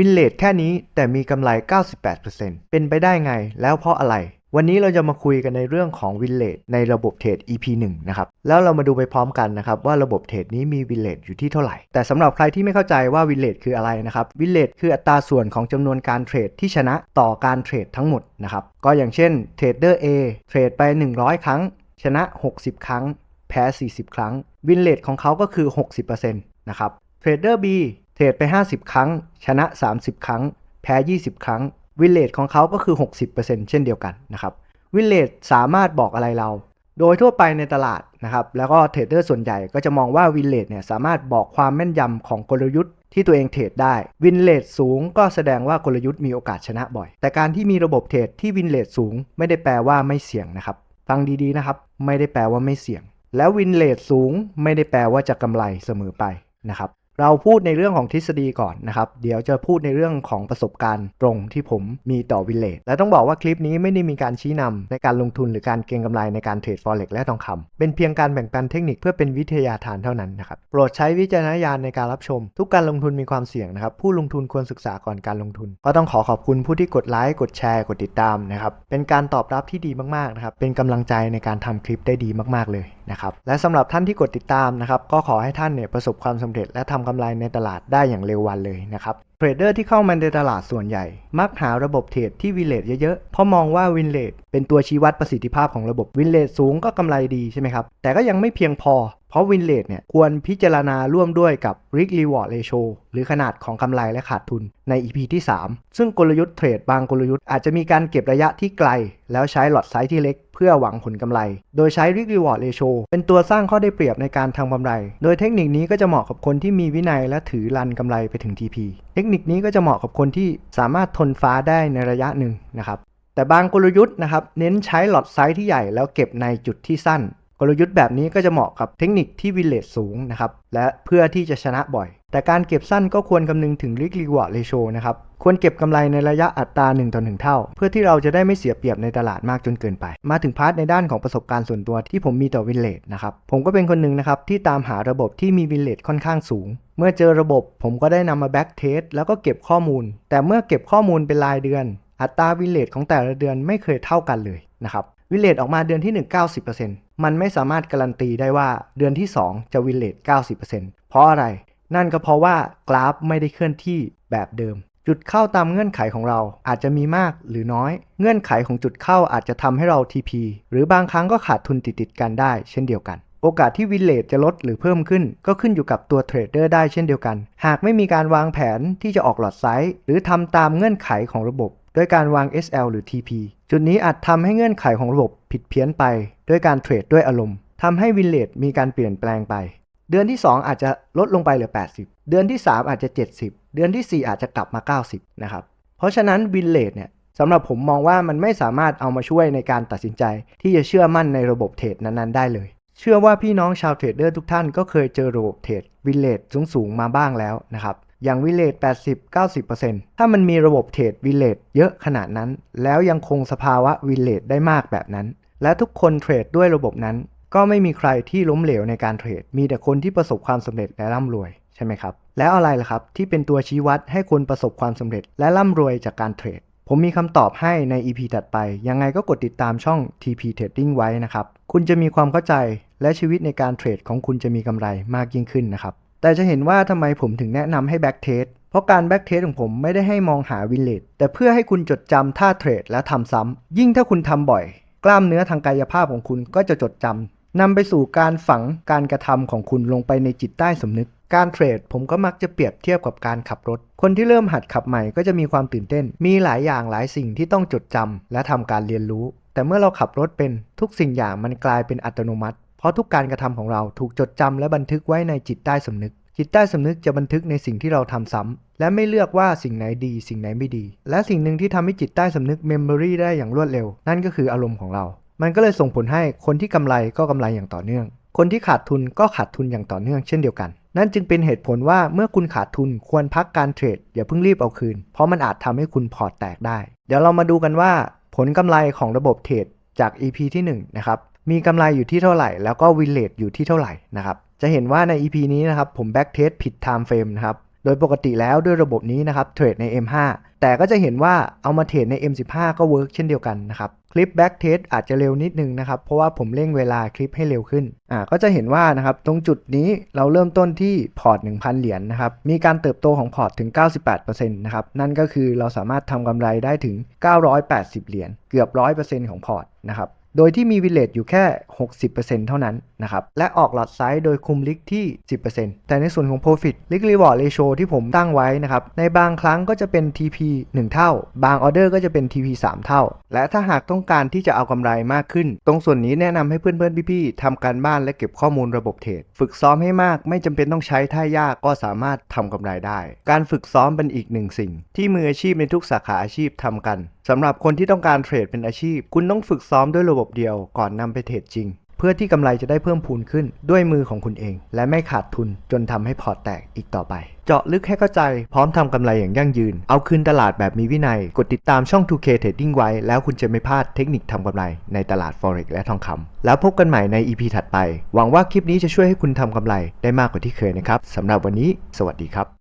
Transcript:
วินเลทแค่นี้แต่มีกำไร 98%เป็นไปได้ไงแล้วเพราะอะไร วันนี้เราจะมาคุยกันในเรื่องของวินเลทในระบบเทรด EP 1 นะครับ แล้วเรามาดูไปพร้อมกันนะครับ ว่าระบบเทรดนี้มีวินเลทอยู่ที่เท่าไหร่ แต่สำหรับใครที่ไม่เข้าใจว่าวินเลทคืออะไรนะครับ วินเลทคืออัตราส่วนของจำนวนการเทรดที่ชนะต่อการเทรดทั้งหมดนะครับ ก็อย่างเช่นเทรดเดอร์ A เทรดไป 100 ครั้ง ชนะ 60 ครั้ง แพ้ 40 ครั้ง วินเลทของเขาก็คือ 60%นะครับเทรดเดอร์ B เทรดไป 50 ครั้ง ชนะ 30 ครั้ง แพ้ 20 ครั้งวินเลทของเขาก็คือ 60%เช่นเดียวกันนะครับวินเลทสามารถบอกอะไรเรา โดยทั่วไปในตลาดนะครับแล้วก็เทรดเดอร์ส่วนใหญ่ก็จะมองว่าวินเลทเนี่ยสามารถบอกความแม่นยำของกลยุทธ์ที่ตัวเองเทรดได้วินเลทสูงก็แสดงว่ากลยุทธ์มีโอกาสชนะบ่อย แต่การที่มีระบบเทรดที่วินเลทสูง ไม่ได้แปลว่าไม่เสี่ยงนะครับฟังดีๆนะครับไม่ได้แปลว่าไม่เสี่ยง แล้ววินเลทสูงไม่ได้แปลว่าจะกำไรเสมอไปนะครับ เราพูดในเรื่องของทฤษฎีก่อนนะครับ เดี๋ยวจะพูดในเรื่องของประสบการณ์ตรงที่ผมมีต่อวิเลทและต้องบอกว่าคลิปนี้ไม่ได้มีการชี้นำในการลงทุนหรือการเก็งกำไรในการเทรด forex และทองคำเป็นเพียงการแบ่งปันเทคนิคเพื่อเป็นวิทยาทานเท่านั้นนะครับ โปรดใช้วิจารณญาณในการรับชม ทุกการลงทุนมีความเสี่ยงนะครับ ผู้ลงทุนควรศึกษาก่อนการลงทุน ก็ต้องขอขอบคุณผู้ที่กดไลค์กดแชร์กดติดตามนะครับเป็นการตอบรับที่ดีมากๆนะครับเป็นกำลังใจในการทำคลิปได้ดีมากๆเลย นะครับและสำหรับท่านที่กดติดตามนะครับก็ขอให้ท่านเนี่ยประสบความสำเร็จและทำกำไรในตลาดได้อย่างเร็ววันเลยนะครับ เทรดเดอร์ที่เข้ามาในตลาดส่วนใหญ่ มักหาระบบเทรดที่วินเลทเยอะๆ เพราะมองว่าวินเลทเป็นตัวชี้วัดประสิทธิภาพของระบบวินเลทสูงก็กำไรดีใช่ไหมครับ แต่ก็ยังไม่เพียงพอ เพราะวินเลทเนี่ยควรพิจารณาร่วมด้วยกับ Risk Reward Ratio หรือขนาดของกำไรและขาดทุนใน EP ที่ 3 ซึ่งกลยุทธ์เทรดบางกลยุทธ์อาจจะมีการเก็บระยะที่ไกล แล้วใช้หลอดไซส์ที่เล็กเพื่อหวังผลกำไร โดยใช้ Risk Reward Ratio เป็นตัวสร้างข้อได้เปรียบในการทำกำไร โดยเทคนิคนี้ก็จะเหมาะกับคนที่มีวินัยและถือรันกำไรไปถึง TP เทคนิคนี้ก็จะเหมาะกับคนที่สามารถทนฟ้าได้ในระยะหนึ่งนะครับ แต่บางกลยุทธ์นะครับเน้นใช้หลอดไซส์ที่ใหญ่แล้วเก็บในจุดที่สั้น กลยุทธ์แบบนี้ก็จะเหมาะกับเทคนิคที่วิเลตสูงนะครับและเพื่อที่จะชนะบ่อย แต่การเก็บสั้นก็ควรคำนึงถึง Risk Reward Ratio นะครับ ควรเก็บกำไรในระยะอัตรา1ต่อ1เท่า เพื่อที่เราจะได้ไม่เสียเปรียบในตลาดมากจนเกินไป มาถึงพาร์ทในด้านของประสบการณ์ส่วนตัวที่ผมมีต่อวินเลตนะครับ ผมก็เป็นคนหนึ่งนะครับที่ตามหาระบบที่มีวินเลตค่อนข้างสูง เมื่อเจอระบบผมก็ได้นำมาแบ็กเทสแล้วก็เก็บข้อมูล แต่เมื่อเก็บข้อมูลเป็นรายเดือน อัตราวินเลทของแต่ละเดือนไม่เคยเท่ากันเลยนะครับวินเลทออกมาเดือนที่ 1 90%มันไม่สามารถการันตีได้ว่าเดือนที่ 2 จะวินเลท90%เพราะอะไร นั่นก็เพราะว่ากราฟไม่ได้เคลื่อนที่แบบเดิม จุดเข้าตามเงื่อนไขของเราอาจจะมีมากหรือน้อย เงื่อนไขของจุดเข้าอาจจะทำให้เรา TP หรือบางครั้งก็ขาดทุนติดๆกันได้เช่นเดียวกัน โอกาสที่วินเลทจะลดหรือเพิ่มขึ้น ก็ขึ้นอยู่กับตัวเทรดเดอร์ได้เช่นเดียวกัน หากไม่มีการวางแผนที่จะออกหลอดไซส์หรือทำตามเงื่อนไขของระบบด้วยการวาง SL หรือ TP จุดนี้อาจทำให้เงื่อนไขของระบบผิดเพี้ยนไป ด้วยการเทรดด้วยอารมณ์ทำให้วินเลทมีการเปลี่ยนแปลงไป เดือนที่ 2 อาจจะลดลงไปเหลือ 80 เดือนที่ 3 อาจจะ 70 เดือนที่ 4 อาจจะกลับมา 90 นะครับ เพราะฉะนั้นวินเลทเนี่ยสำหรับผมมองว่ามันไม่สามารถเอามาช่วยในการตัดสินใจ ที่จะเชื่อมั่นในระบบเทรดนั้นๆ ได้เลย เชื่อว่าพี่น้องชาวเทรดเดอร์ทุกท่านก็เคยเจอระบบเทรดวินเลทสูงๆมาบ้างแล้วนะครับอย่างวิเลท80-90%ถ้ามันมีระบบเทรดวิเลทเยอะขนาดนั้น แล้วยังคงสภาวะวิเลทได้มากแบบนั้น และทุกคนเทรดด้วยระบบนั้น ก็ไม่มีใครที่ล้มเหลวในการเทรด มีแต่คนที่ประสบความสำเร็จและร่ำรวยใช่ไหมครับ แล้วอะไรล่ะครับที่เป็นตัวชี้วัดให้คนประสบความสำเร็จและร่ำรวยจากการเทรด ผมมีคำตอบให้ใน EP ถัดไป ยังไงก็กดติดตามช่อง TP Trading ไว้นะครับ คุณจะมีความเข้าใจและชีวิตในการเทรดของคุณจะมีกำไรมากยิ่งขึ้นนะครับ แต่จะเห็นว่าทำไมผมถึงแนะนำให้แบ็กเทสเพราะการแบ็กเทสของผมไม่ได้ให้มองหาวินเลทแต่เพื่อให้คุณจดจำท่าเทรดและทำซ้ำ ยิ่งถ้าคุณทำบ่อย กล้ามเนื้อทางกายภาพของคุณก็จะจดจำ นำไปสู่การฝังการกระทำของคุณลงไปในจิตใต้สำนึก การเทรดผมก็มักจะเปรียบเทียบกับการขับรถ คนที่เริ่มหัดขับใหม่ก็จะมีความตื่นเต้น มีหลายอย่างหลายสิ่งที่ต้องจดจำและทำการเรียนรู้ แต่เมื่อเราขับรถเป็นทุกสิ่งอย่างมันกลายเป็นอัตโนมัติ เพราะทุกการกระทำของเราถูกจดจำและบันทึกไว้ในจิตใต้สำนึก จิตใต้สำนึกจะบันทึกในสิ่งที่เราทำซ้ำและไม่เลือกว่าสิ่งไหนดี สิ่งไหนไม่ดี และสิ่งหนึ่งที่ทำให้จิตใต้สำนึกเมมโมรีได้อย่างรวดเร็ว นั่นก็คืออารมณ์ของเรา มันก็เลยส่งผลให้คนที่กำไรก็กำไรอย่างต่อเนื่อง คนที่ขาดทุนก็ขาดทุนอย่างต่อเนื่องเช่นเดียวกัน นั่นจึงเป็นเหตุผลว่าเมื่อคุณขาดทุนควรพักการเทรดอย่าเพิ่งรีบเอาคืน เพราะมันอาจทำให้คุณพอร์ตแตกได้ เดี๋ยวเรามาดูกันว่า ผลกำไรของระบบเทรดจาก EP ที่1นะครับมีกำไรอยู่ที่เท่าไหร่ แล้วก็วินเลทอยู่ที่เท่าไหร่นะครับจะเห็นว่าใน EP นี้นะครับผมแบ็กเทสผิด Time Frame นะครับ โดยปกติแล้วด้วยระบบนี้นะครับเทรดใน M5 แต่ก็จะเห็นว่าเอามาเทรดใน M15 ก็เวิร์กเช่นเดียวกันนะครับคลิป back test อาจจะเร็วนิดนึงนะครับ เพราะว่าผมเร่งเวลาคลิปให้เร็วขึ้นอ่าก็จะเห็นว่านะครับตรงจุดนี้เราเริ่มต้นที่พอร์ต 1,000 เหรียญนะครับ มีการเติบโตของพอร์ตถึง 98%นะครับ นั่นก็คือเราสามารถทำกำไรได้ถึง 980 เหรียญเกือบ 100%ของพอร์ตนะครับ โดยที่มีวิลเลจอยู่แค่ 60%เท่านั้นนะครับ และออกหลอดไซส์โดยคุมลิกที่ 10%แต่ในส่วนของ Profit ลิก Reward Ratio ที่ผมตั้งไว้นะครับ ในบางครั้งก็จะเป็น TP 1 เท่า บางออเดอร์ก็จะเป็น TP 3 เท่า และถ้าหากต้องการที่จะเอากำไรมากขึ้น ตรงส่วนนี้แนะนำให้เพื่อนๆพี่ๆทำการบ้านและเก็บข้อมูลระบบเทรดฝึกซ้อมให้มาก ไม่จำเป็นต้องใช้ท่ายากก็สามารถทำกำไรได้ การฝึกซ้อมเป็นอีกหนึ่งสิ่ง ที่มืออาชีพในทุกสาขาอาชีพทำกันสำหรับคนที่ต้องการเทรดเป็นอาชีพ คุณต้องฝึกซ้อมด้วยระบบเดียวก่อนนำไปเทรดจริง เพื่อที่กำไรจะได้เพิ่มพูนขึ้นด้วยมือของคุณเอง และไม่ขาดทุนจนทำให้พอร์ตแตกอีกต่อไป เจาะลึกให้เข้าใจพร้อมทำกำไรอย่างยั่งยืน เอาคืนตลาดแบบมีวินัย กดติดตามช่อง 2K Trading ไว้ แล้วคุณจะไม่พลาดเทคนิคทำกำไรในตลาด Forex และทองคำแล้วพบกันใหม่ใน EP ถัดไป หวังว่าคลิปนี้จะช่วยให้คุณทำกำไรได้มากกว่าที่เคยนะครับสำหรับวันนี้ สวัสดีครับ